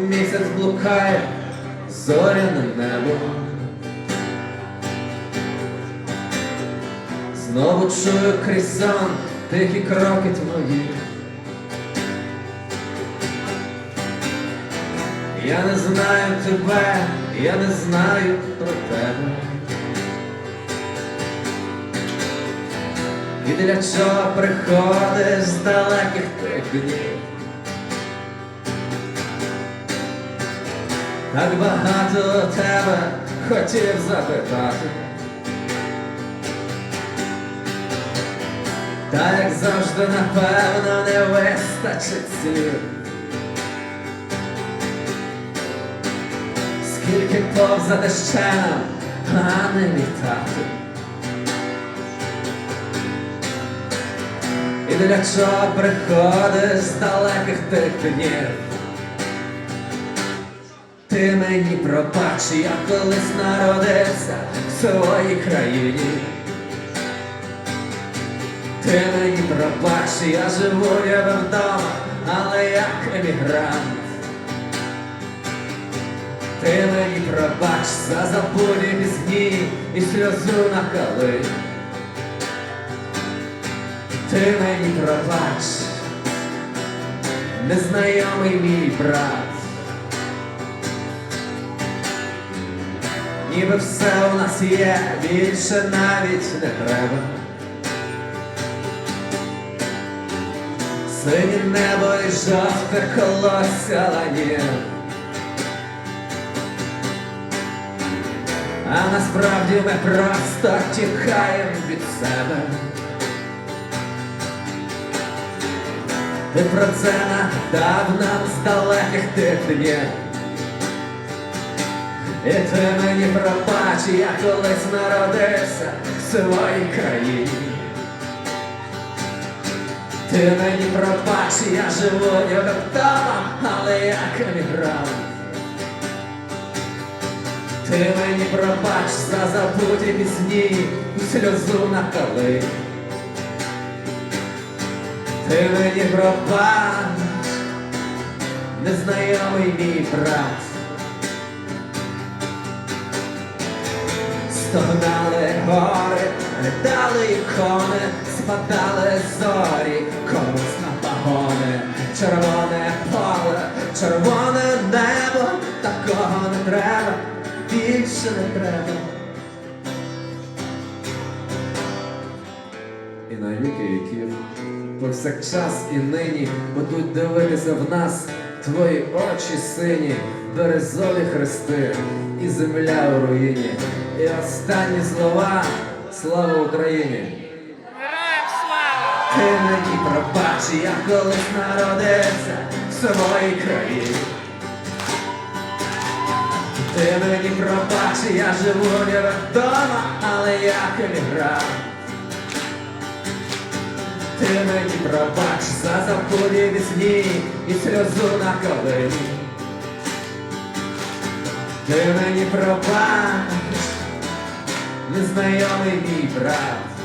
місяць блукає зоряне небо. Знову чую крізь сон тихі кроки твої. Я не знаю тебе, я не знаю про тебе. І для чого приходиш з далеких тих днів? Так багато тебе хотів запитати. Та як завжди, напевно, не вистачить слів. Скільки повзати ще нам, а не літати. І для чого приходиш з далеких тих днів? Ти мені пробач, я колись народився в своїй країні. Ти мені пробач, я живу я вдома, але як емігрант. Ти мені пробач за забуті пісні і сльозу на кали. Ти мені пробач, незнайомий мій брат. Ніби все у нас є, більше навіть не треба. Синє небо і жовте колосся ланів. А насправді ми просто тікаємо від себе. Ти про це нагадав нам з далеких тих днів. І ти мені пробач, я колись народився в своїй країні. Ти мені пробач, я живу ніби вдома, але як емігрант. Ти мені пробач за забуті пісні і сльозу на кали. Ти мені пробач, незнайомий мій брат. Стогнали гори, ридали ікони, спадали зорі, комусь на пагони, червоне поле, червоне небо, такого не треба, більше не треба. І на віки повсякчас і нині будуть дивитися в нас твої очі сині, березові хрести і земля у руїні. І останні слова слава Україні! Героям слава! Ти мені пробач, я колись народився в своїй країні. Ти мені пробач, я живу не вдома, але як емігрант. Ти мені пробач за забуті пісні і сльозу на калині. Ти мені пробач, незнайомий мій брат.